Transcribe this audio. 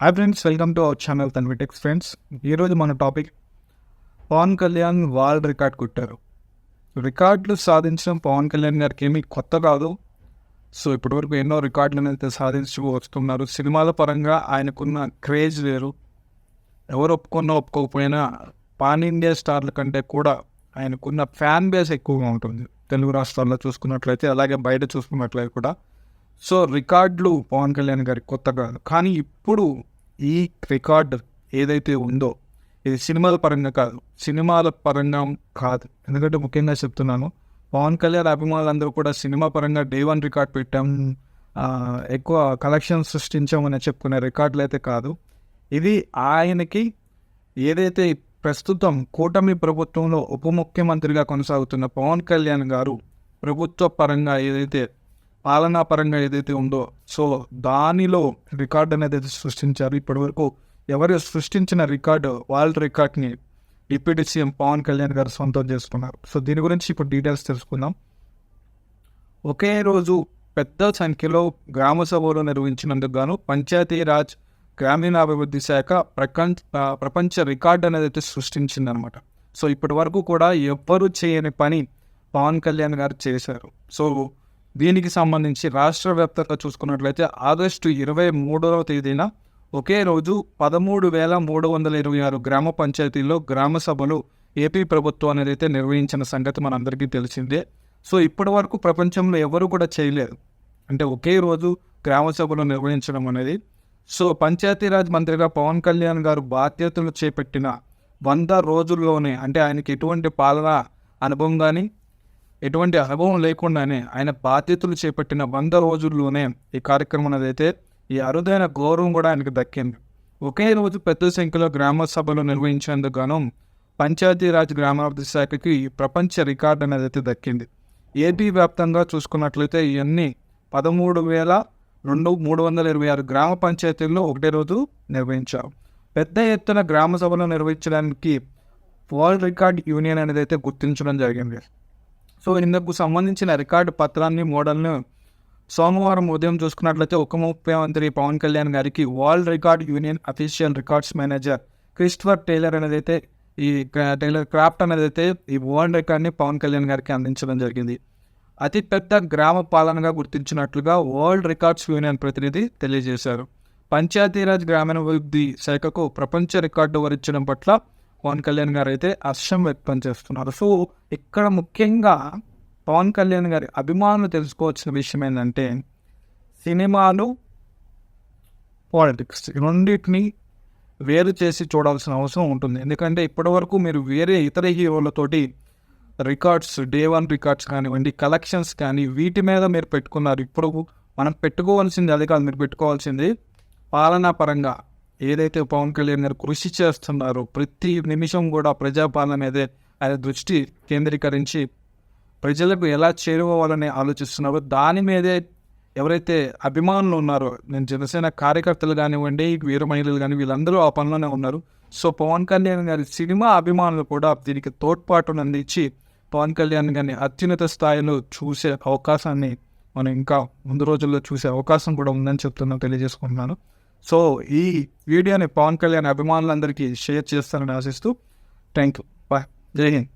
Hi friends welcome to our channel తన్విటెక్స్ friends ఈరోజు మన topic Pawan Kalyan world record కొట్టారు. రికార్డులు సాధించడం పవన్ కళ్యాణ్ గారికి ఏమీ కొత్త కాదు. సో ఇప్పటివరకు ఎన్నో రికార్డులను అయితే సాధించు వస్తున్నారు. సినిమాల పరంగా ఆయనకున్న క్రేజ్ వేరు. ఎవరు ఒప్పుకున్నా ఒప్పుకోకపోయినా పాన్ ఇండియా స్టార్ల కంటే కూడా ఆయనకున్న ఫ్యాన్ బేస్ ఎక్కువగా ఉంటుంది. తెలుగు రాష్ట్రాల్లో చూసుకున్నట్లయితే అలాగే బయట చూసుకున్నట్లయితే కూడా. సో రికార్డులు పవన్ కళ్యాణ్ గారి కొత్త కాదు. కానీ ఇప్పుడు ఈ రికార్డ్ ఏదైతే ఉందో ఇది సినిమాల పరంగా కాదు సినిమాల పరంగా కాదు. ఎందుకంటే ముఖ్యంగా చెప్తున్నాను పవన్ కళ్యాణ్ అభిమానులందరూ కూడా సినిమా పరంగా డే వన్ రికార్డ్ పెట్టాం. ఎక్కువ కలెక్షన్ సృష్టించామని చెప్పుకునే రికార్డులు అయితే కాదు. ఇది ఆయనకి ఏదైతే ప్రస్తుతం కూటమి ప్రభుత్వంలో ఉప ముఖ్యమంత్రిగా కొనసాగుతున్న పవన్ కళ్యాణ్ గారు ప్రభుత్వ పరంగా ఏదైతే పాలనా పరంగా ఏదైతే ఉందో సో దానిలో రికార్డ్ అనేది అయితే సృష్టించారు. ఇప్పటివరకు ఎవరు సృష్టించిన రికార్డు వరల్డ్ రికార్డ్ని డిప్యూటీ సీఎం పవన్ కళ్యాణ్ గారు సొంతం చేసుకున్నారు. సో దీని గురించి ఇప్పుడు డీటెయిల్స్ తెలుసుకుందాం. ఒకే రోజు పెద్ద సంఖ్యలో గ్రామ సభలు నిర్వహించినందుకు గాను పంచాయతీరాజ్ గ్రామీణాభివృద్ధి శాఖ ప్రపంచ ప్రపంచ రికార్డ్ అనేది అయితే సృష్టించిందనమాట. సో ఇప్పటి వరకు కూడా ఎవ్వరూ చేయని పని పవన్ కళ్యాణ్ గారు చేశారు. సో దీనికి సంబంధించి రాష్ట్ర వ్యాప్తంగా చూసుకున్నట్లయితే ఆగస్టు ఇరవై మూడవ తేదీన ఒకే రోజు పదమూడు వేల మూడు వందల ఇరవై ఆరు గ్రామ పంచాయతీల్లో గ్రామ సభలు ఏపీ ప్రభుత్వం అనేది అయితే నిర్వహించిన సంగతి మనందరికీ తెలిసిందే. సో ఇప్పటి వరకు ప్రపంచంలో ఎవరు కూడా చేయలేదు. అంటే ఒకే రోజు గ్రామ సభలు నిర్వహించడం అనేది. సో పంచాయతీరాజ్ మంత్రిగా పవన్ కళ్యాణ్ గారు బాధ్యతలు చేపట్టిన వంద రోజుల్లోనే అంటే ఆయనకి ఎటువంటి పాలన అనుభవం కానీ ఎటువంటి అనుభవం లేకుండానే ఆయన బాధ్యతలు చేపట్టిన వంద రోజుల్లోనే ఈ కార్యక్రమం అనేది అయితే ఈ అరుదైన గౌరవం కూడా ఆయనకు దక్కింది. ఒకే రోజు పెద్ద సంఖ్యలో గ్రామ సభలు నిర్వహించేందుకు గాను పంచాయతీరాజ్ గ్రామాభివృద్ధి శాఖకి ఈ ప్రపంచ రికార్డు అనేది అయితే దక్కింది. ఏపీ వ్యాప్తంగా చూసుకున్నట్లయితే ఇవన్నీ పదమూడు వేల రెండు మూడు వందల ఇరవై ఆరు గ్రామ పంచాయతీల్లో ఒకటే రోజు నిర్వహించారు. పెద్ద ఎత్తున గ్రామ సభలు నిర్వహించడానికి వరల్డ్ రికార్డ్ యూనియన్ అనేది అయితే గుర్తించడం జరిగింది. సో ఇందుకు సంబంధించిన రికార్డు పత్రాన్ని మోడల్ను సోమవారం ఉదయం చూసుకున్నట్లయితే ఉప ముఖ్యమంత్రి పవన్ కళ్యాణ్ గారికి world record union official records manager Christopher Tyler అనేది అయితే ఈ టైలర్ క్రాఫ్ట్ అనేది అయితే ఈ వరల్డ్ రికార్డ్ని పవన్ కళ్యాణ్ గారికి అందించడం జరిగింది. అతిపెద్ద గ్రామ పాలనగా గుర్తించినట్లుగా వరల్డ్ రికార్డ్స్ యూనియన్ ప్రతినిధి తెలియజేశారు. పంచాయతీరాజ్ గ్రామీణాభివృద్ధి శాఖకు ప్రపంచ రికార్డు వరించడం పట్ల పవన్ కళ్యాణ్ గారు అయితే హర్షం వ్యక్తం చేస్తున్నారు. సో ఇక్కడ ముఖ్యంగా పవన్ కళ్యాణ్ గారి అభిమానులు తెలుసుకోవాల్సిన విషయం ఏంటంటే సినిమాలు పాలిటిక్స్ రెండింటిని వేరు చేసి చూడాల్సిన అవసరం ఉంటుంది. ఎందుకంటే ఇప్పటివరకు మీరు వేరే ఇతర హీరోలతోటి రికార్డ్స్ డే వన్ రికార్డ్స్ కానివ్వండి కలెక్షన్స్ కానీ వీటి మీద మీరు పెట్టుకున్నారు. ఇప్పుడు మనం పెట్టుకోవాల్సింది అది కాదు మీరు పెట్టుకోవాల్సింది పాలనా పరంగా. ఏదైతే పవన్ కళ్యాణ్ గారు కృషి చేస్తున్నారో ప్రతి నిమిషం కూడా ప్రజాపాలన మీదే ఆయన దృష్టి కేంద్రీకరించి ప్రజలకు ఎలా చేరుకోవాలని ఆలోచిస్తున్నారో దాని మీదే ఎవరైతే అభిమానులు ఉన్నారో నేను జనసేన కార్యకర్తలు కానివ్వండి వీర మహిళలు కానీ వీళ్ళందరూ ఆ పనిలోనే ఉన్నారు. సో పవన్ కళ్యాణ్ గారి సినిమా అభిమానులు కూడా దీనికి తోడ్పాటును అందించి పవన్ కళ్యాణ్ గారిని అత్యున్నత స్థాయిలో చూసే అవకాశాన్ని మనం ఇంకా ముందు రోజుల్లో చూసే అవకాశం కూడా ఉందని చెప్తున్నాను తెలియజేసుకుంటున్నాను. సో ఈ వీడియోని పవన్ కళ్యాణ్ అభిమానులందరికీ షేర్ చేస్తానని ఆశిస్తూ థ్యాంక్ యూ బాయ్ జై హింద్.